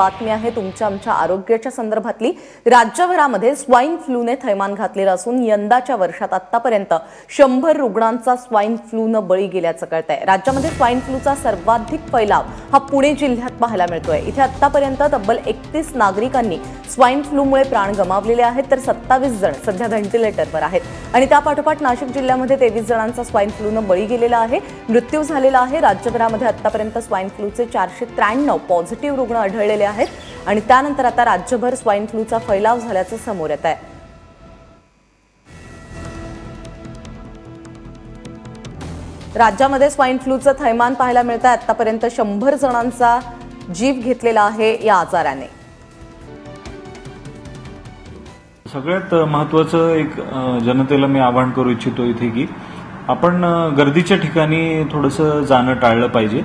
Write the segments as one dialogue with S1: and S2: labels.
S1: बातमी आहे तुमच्या आमच्या आरोग्याच्या संदर्भातली. राज्यभरामध्ये स्वाईन फ्लूने थैमान घातलेलं असून यंदाच्या वर्षात आतापर्यंत शंभर रुग्णांचा स्वाईन फ्लूनं बळी गेल्याचं कळत आहे राज्यामध्ये स्वाईन फ्लूचा सर्वाधिक फैलाव हा पुणे जिल्ह्यात पाहायला मिळतोय. इथे आतापर्यंत तब्बल एकतीस नागरिकांनी स्वाईन फ्लूमुळे प्राण गमावलेले आहेत तर सत्तावीस जण सध्या व्हेंटिलेटरवर आहेत. आणि त्यापाठोपाठ नाशिक जिल्ह्यामध्ये तेवीस जणांचा स्वाईन फ्लूनं बळी गेलेला आहे मृत्यू झालेला आहे. राज्यभरामध्ये आतापर्यंत स्वाईन फ्लूचे चारशे त्र्याण्णव पॉझिटिव्ह रुग्ण आढळलेले आहेत आणि त्यानंतर आता राज्यभर स्वाईन फ्लूचा फैलाव झाल्याचं समोर येत आहे. राज्यामध्ये स्वाईन फ्लूचं थैमान पाहायला मिळत आहे आतापर्यंत शंभर जणांचा जीव घेतलेला आहे या आजाराने.
S2: सगळ्यात महत्त्वाचं एक जनतेला मी आवाहन करू इच्छितो इथे की आपण गर्दीच्या ठिकाणी थोडंसं जाणं टाळलं पाहिजे.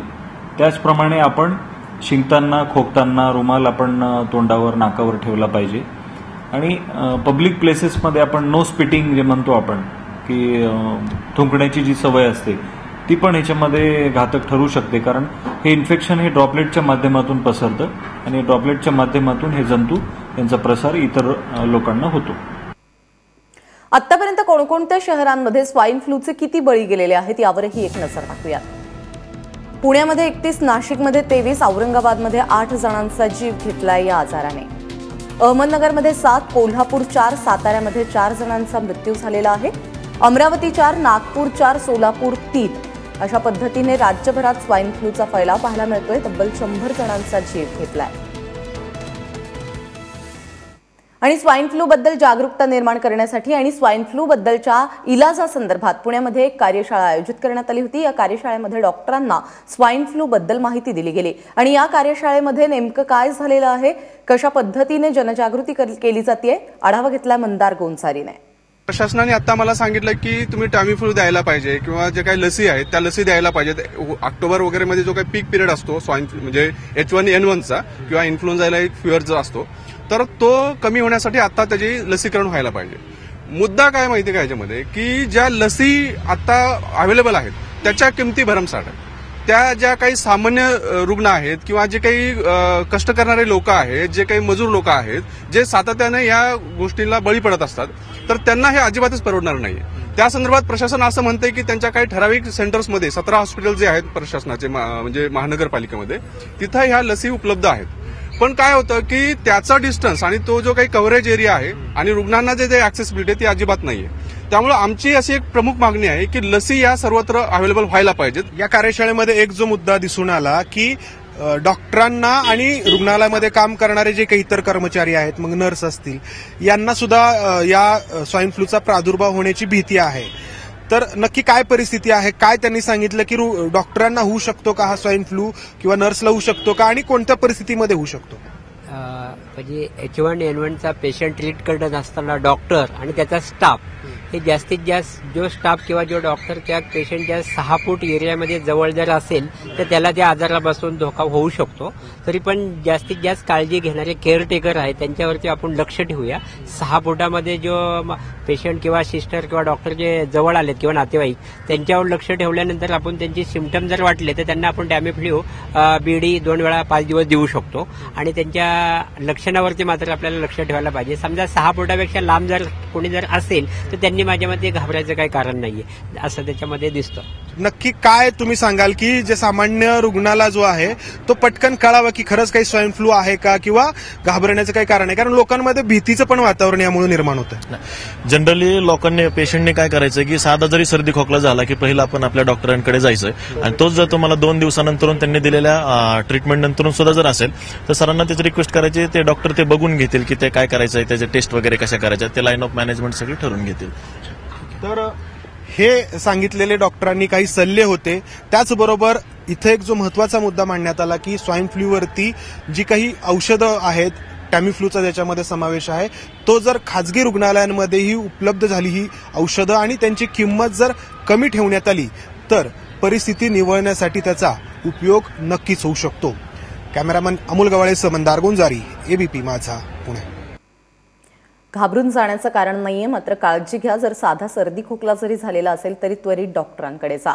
S2: त्याचप्रमाणे आपण शिंकताना खोकताना रुमाल आपण तोंडावर नाकावर ठेवला पाहिजे. आणि पब्लिक प्लेसेसमध्ये आपण नो स्पिटिंग जे म्हणतो आपण की थुंकण्याची जी सवय असते ती पण ह्याच्यामध्ये घातक ठरू शकते. कारण हे इन्फेक्शन हे ड्रॉपलेटच्या माध्यमातून पसरतं आणि ड्रॉपलेटच्या माध्यमातून हे जंतू यांचा प्रसार इतर लोकांना होतो.
S1: आतापर्यंत कोणकोणत्या शहरांमध्ये स्वाईन फ्लूचे किती बळी गेलेले आहेत यावरही एक नजर टाकूयात. पुण्यामध्ये एकतीस नाशिकमध्ये तेवीस औरंगाबादमध्ये आठ जणांचा जीव घेतलाय या आजाराने. अहमदनगरमध्ये सात कोल्हापूर चार साताऱ्यामध्ये चार जणांचा मृत्यू झालेला आहे. अमरावती चार नागपूर चार सोलापूर तीन अशा पद्धतीने राज्यभरात स्वाईन फ्लूचा फैलाव पाहायला मिळतोय. तब्बल शंभर जणांचा जीव घेतलाय. आणि स्वाईन फ्लूबद्दल जागरूकता निर्माण करण्यासाठी आणि स्वाईन फ्लूबद्दलच्या इलाजासंदर्भात पुण्यामध्ये एक कार्यशाळा आयोजित करण्यात आली होती. या कार्यशाळेमध्ये डॉक्टरांना स्वाईन फ्लूबद्दल माहिती दिली गेली. आणि या कार्यशाळेमध्ये नेमकं काय झालेलं आहे? कशा पद्धतीने जनजागृती केली जाते आढावा घेतला मंदार गोंसारीने.
S3: प्रशासनाने आता मला सांगितलं की तुम्ही टॅमीफ्लू द्यायला पाहिजे किंवा जे काही लसी आहेत त्या लसी द्यायला पाहिजेत. ऑक्टोबर वगैरे मध्ये जो काही पीक पिरियड असतो स्वाईन फ्लू म्हणजे एच वन एन वनचा किंवा इन्फ्लुएन्झाला एक फिअर जो असतो तर तो कमी होण्यासाठी आता त्याची लसीकरण व्हायला पाहिजे. मुद्दा काय माहिती का याच्यामध्ये? की ज्या लसी आता अवेलेबल आहेत त्याच्या किमती भरमसाठ आहेत. त्या ज्या काही सामान्य रुग्ण आहेत किंवा जे काही कष्ट करणारे लोक आहेत जे काही मजूर लोक आहेत जे सातत्याने या गोष्टीला बळी पडत असतात तर त्यांना हे अजिबातच परवडणार नाही त्या संदर्भात प्रशासन असं म्हणतंय की त्यांच्या काही ठराविक सेंटर्समध्ये सतरा हॉस्पिटल जे आहेत प्रशासनाचे मा- म्हणजे महानगरपालिकेमध्ये तिथं ह्या लसी उपलब्ध आहेत. पण काय होतं की त्याचा डिस्टन्स आणि तो जो काही कव्हरेज एरिया आहे आणि रुग्णांना जे जे ऍक्सेसिबिलिटी आहे ती अजिबात नाहीये. त्यामुळे आमची अशी एक प्रमुख मागणी आहे की लसी या सर्वत्र अवेलेबल व्हायला पाहिजेत.
S4: या कार्यशाळेमध्ये एक जो मुद्दा दिसून आला की डॉक्टरांना आणि रुग्णालयामध्ये काम करणारे जे काही इतर कर्मचारी आहेत मग नर्स असतील यांना सुद्धा या स्वाईन फ्लूचा प्रादुर्भाव होण्याची भीती आहे. तर नक्की काय परिस्थिती आहे? काय त्यांनी सांगितलं की रु- डॉक्टरांना होऊ शकतो का हा स्वाईन फ्लू किंवा नर्सला होऊ शकतो का आणि कोणत्या परिस्थितीमध्ये होऊ शकतो?
S5: म्हणजे एच वन एन वनचा पेशंट ट्रीट करत असताना डॉक्टर आणि त्याचा स्टाफ हे जास्तीत जास्त जो स्टाफ किंवा जो डॉक्टर त्या पेशंटच्या सहा फूट एरियामध्ये जवळ जर असेल तर त्याला त्या आजारापासून धोका होऊ शकतो. तरी पण जास्तीत जास्त काळजी घेणारे केअरटेकर आहेत त्यांच्यावरती आपण लक्ष ठेवूया. सहा फुटामध्ये जो पेशंट किंवा सिस्टर किंवा डॉक्टर जे जवळ आलेत किंवा नातेवाईक त्यांच्यावर लक्ष ठेवल्यानंतर आपण त्यांची सिमटम जर वाटले तर त्यांना आपण डॅमेफ्ल्यू बीडी दोन वेळा पाच दिवस देऊ शकतो. आणि त्यांच्या लक्षणावरती मात्र आपल्याला लक्ष ठेवायला पाहिजे. समजा सहा फुटापेक्षा लांब जर कोणी जर असेल तर त्यांनी माझ्या मते घाबरायचं काही कारण नाहीये. असं त्याच्यामध्ये दिसतं.
S4: नक्की काय तुम्ही सांगाल की जे सामान्य रुग्णाला जो आहे तो पटकन कळावा की खरंच काही स्वाईन फ्लू आहे का किंवा घाबरण्याचं काही कारण आहे? कारण लोकांमध्ये भीतीचं पण वातावरण यामुळे निर्माण होतं
S6: जनरली लोकांनी पेशंटने काय करायचं की साधा जरी सर्दी खोकला झाला की पहिला आपण आपल्या डॉक्टरांकडे जायचं आणि तोच जर तुम्हाला दोन दिवसानंतरून त्यांनी दिलेल्या ट्रीटमेंट नंतरून सुद्धा जर असेल तर सरांना त्याची रिक्वेस्ट करायची ते डॉक्टर ते बघून घेतील की ते काय करायचं आहे त्याचे टेस्ट वगैरे कशा करायच्या ते लाईन ऑफ मॅनेजमेंट सगळी ठरवून घेतील.
S4: तर हे सांगितलेले डॉक्टरांनी काही सल्ले होते. त्याचबरोबर इथे एक जो महत्त्वाचा मुद्दा मांडण्यात आला की स्वाईन फ्लूवरती जी काही औषधं आहेत टॅमिफ्लूचा ज्याच्यामध्ये समावेश आहे तो जर खाजगी रुग्णालयांमध्येही उपलब्ध झाली ही औषधं आणि त्यांची किंमत जर कमी ठेवण्यात आली तर परिस्थिती निवळण्यासाठी त्याचा उपयोग नक्कीच होऊ शकतो. Cameraman Amol Gawale Mandar Gunjari ABP Majha Pune.
S1: घाबरून जाण्याचं कारण नाहीये. मात्र काळजी घ्या. जर साधा सर्दी खोकला जरी झालेला असेल तरी त्वरित डॉक्टरांकडे जा.